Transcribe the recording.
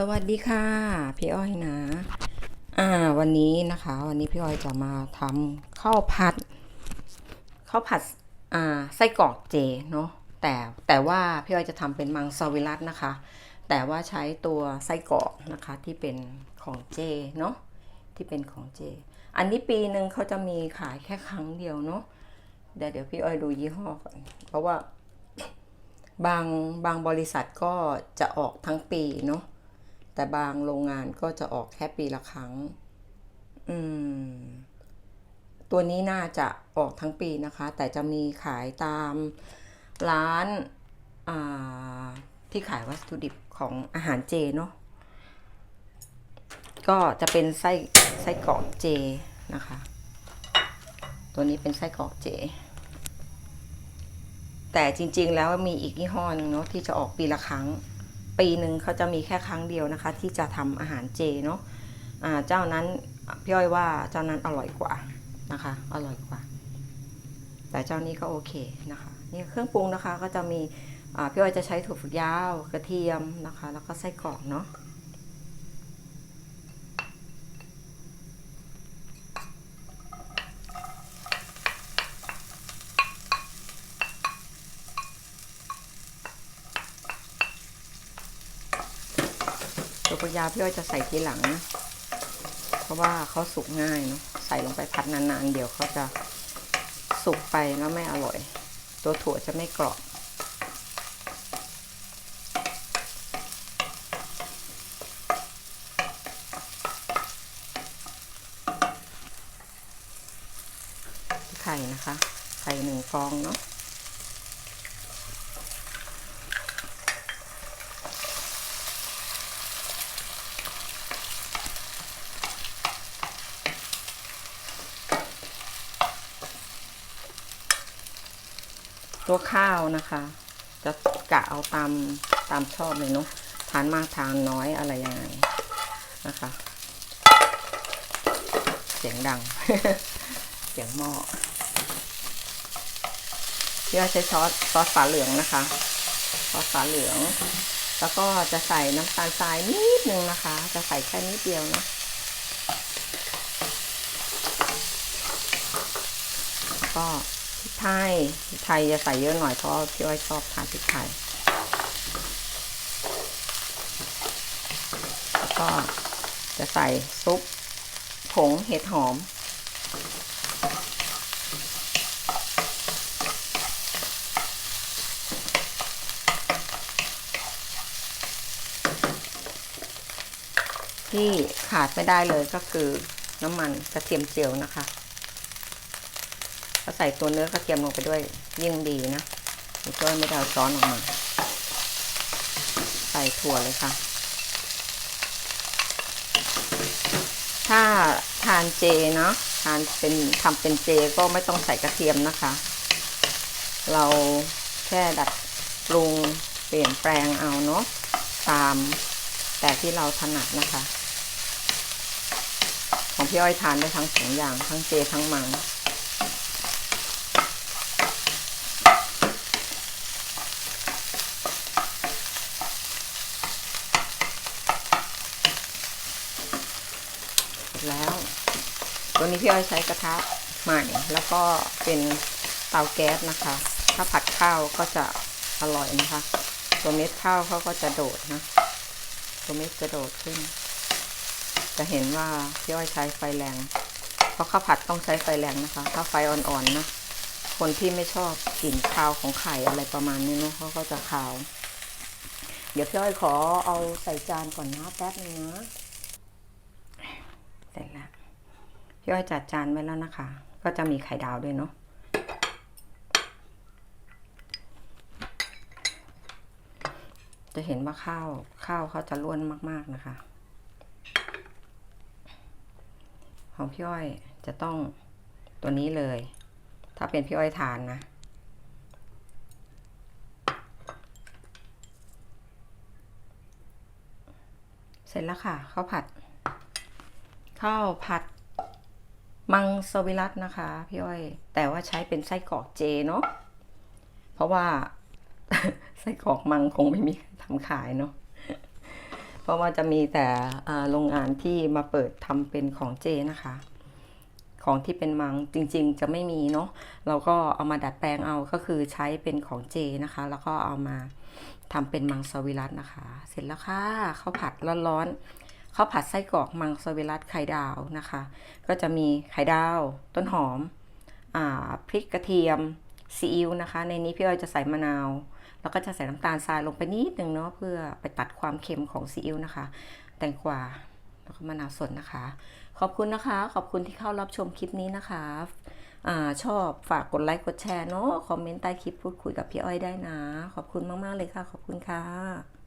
สวัสดีค่ะ พี่อ้อยนะ อ่า วันนี้นะคะ วันนี้พี่อ้อยจะมาทำข้าวผัดข้าวผัดอ่าไส้กรอกเจเนาะแต่แต่ว่าพี่อ้อยจะทำเป็นมังสวิรัตนะคะ แต่ว่าใช้ตัวไส้กรอกนะคะที่เป็นของเจเนาะที่เป็นของเจ อันนี้ปีหนึ่งเขาจะมีขายแค่ครั้งเดียวเนาะเดี๋ยวเดี๋ยวพี่อ้อยดูยี่ห้อก่อนเพราะว่าบางบางบริษัทก็จะออกทั้งปีเนาะ แต่บางโรงงานก็จะออกแค่ปีละครั้ง อืม ตัวนี้น่าจะออกทั้งปีนะคะ แต่จะมีขายตามร้านาที่ขายวัตถุดิบของอาหารเจเนาะ ก็จะเป็นไส้ไส้กรอกเจนะคะ ตัวนี้เป็นไส้กรอกเจ แต่จริงๆแล้วมีอีกยี่ห้อหนึงเนาะที่จะออกปีละครั้ง ปีหนึ่งเขาจะมีแค่ครั้งเดียวนะคะ ที่จะทำอาหารเจเนาะเจ้านั้นพี่อ้อยว่าเจ้านั้นอร่อยกว่านะคะ อร่อยกว่า แต่เจ้านี้ก็โอเคนะคะนี่เครื่องปรุงนะคะก็จะมีพี่อ้อยจะใช้ถั่วฝักยาวกระเทียมนะคะ แล้วก็ไส้กรอกเนาะ ตัวปยาพี่อ้อยจะใส่ทีหลังนะเพราะว่าเขาสุกง่ายเนาะใส่ลงไปพัดนานๆ เดี๋ยวเขาจะสุกไปแล้วไม่อร่อย ตัวถั่วจะไม่กรอบไข่นะคะ ไข่หนึ่งฟองเนาะ ตัวข้าวนะคะ จะกะเอาตามตามชอบเลยเนาะทานมากทานน้อยอะไรยังไงนะคะ เสียงดัง เสียงหม้อพี่ว่าใช้ซอสซอสฝาเหลืองนะคะซอสฝาเหลือง แล้วก็จะใส่น้ำตาลทรายนิดนึงนะคะ จะใส่แค่นิดเดียวนะก็ ไทยไทยจะใส่เยอะหน่อยเพราะพี่อ้อยชอบทานพริกไทยแล้วก็จะใส่ซุปผงเห็ดหอม ที่ขาดไม่ได้เลยก็คือน้ำมันกระเทียมเจียวนะคะ ก็ใส่ตัวเนื้อกระเทียมลงไปด้วยยิ่งดีนะช่วยไม่ได้เอาช้อนออกมา ใส่ถั่วเลยค่ะ ถ้าทานเจเนาะทานเป็นทำเป็นเจก็ไม่ต้องใส่กระเทียมนะคะ เราแค่ดัดปรุงเปลี่ยนแปลงเอาเนาะตามแต่ที่เราถนัดนะคะ ของพี่อ้อยทานได้ทั้งสองอย่างทั้งเจทั้งมัง แล้ว ตัวนี้พี่อ้อยใช้กระทะใหม่ แล้วก็เป็นเตาแก๊สนะคะ ถ้าผัดข้าวก็จะอร่อยนะคะ ตัวเม็ดข้าวเขาก็จะโดดนะ ตัวเม็ดจะโดดขึ้น จะเห็นว่าพี่อ้อยใช้ไฟแรง เพราะข้าวผัดต้องใช้ไฟแรงนะคะ ถ้าไฟอ่อนๆนะ คนที่ไม่ชอบกลิ่นคาวของไข่อะไรประมาณนี้เนาะเขาก็จะคาว เดี๋ยวพี่อ้อยขอเอาใส่จานก่อนนะแป๊บนึงนะ เสร็จแล้ว พี่อ้อยจัดจานไว้แล้วนะคะ ก็จะมีไข่ดาวด้วยเนาะจะเห็นว่าข้าวข้าวเขาจะล้วนมาก ๆนะคะ ของพี่อ้อยจะต้องตัวนี้เลย ถ้าเป็นพี่อ้อยทานนะเสร็จแล้วค่ะข้าวผัดข้าวผัด มังสวิรัตนะคะพี่อ้อย แต่ว่าใช้เป็นไส้กรอกเจเนาะเพราะว่าไส้กรอกมังคงไม่มีทำขายเนาะเพราะว่าจะมีแต่โรงงานที่มาเปิดทำเป็นของเจนะคะ ของที่เป็นมังจริงๆจะไม่มีเนาะเราก็เอามาดัดแปลงเอาก็คือใช้เป็นของเจนะคะ แล้วก็เอามาทำเป็นมังสวิรัตนะคะ เสร็จแล้วค่ะข้าวผัดร้อนๆ ข้าวผัดไส้กรอกมังสวิรัตไข่ดาวนะคะ ก็จะมีไข่ดาว ต้นหอมอพริกกระเทียมซีอิ๊วนะคะ ในนี้พี่อ้อยจะใส่มะนาว แล้วก็จะใส่น้ำตาลทรายลงไปนิดนึงเนาะเพื่อไปตัดความเค็มของซีอิ๊วนะคะ แตงกวาแล้วก็มะนาวสดนะคะ ขอบคุณนะคะ ขอบคุณที่เข้ารับชมคลิปนี้นะคะอชอบฝากกดไลค์กดแชร์เนาะคอมเมนต์ใต้คลิปพูดคุยกับพี่อ้อยได้นะ ขอบคุณมาก ๆ เลยค่ะ ขอบคุณค่ะ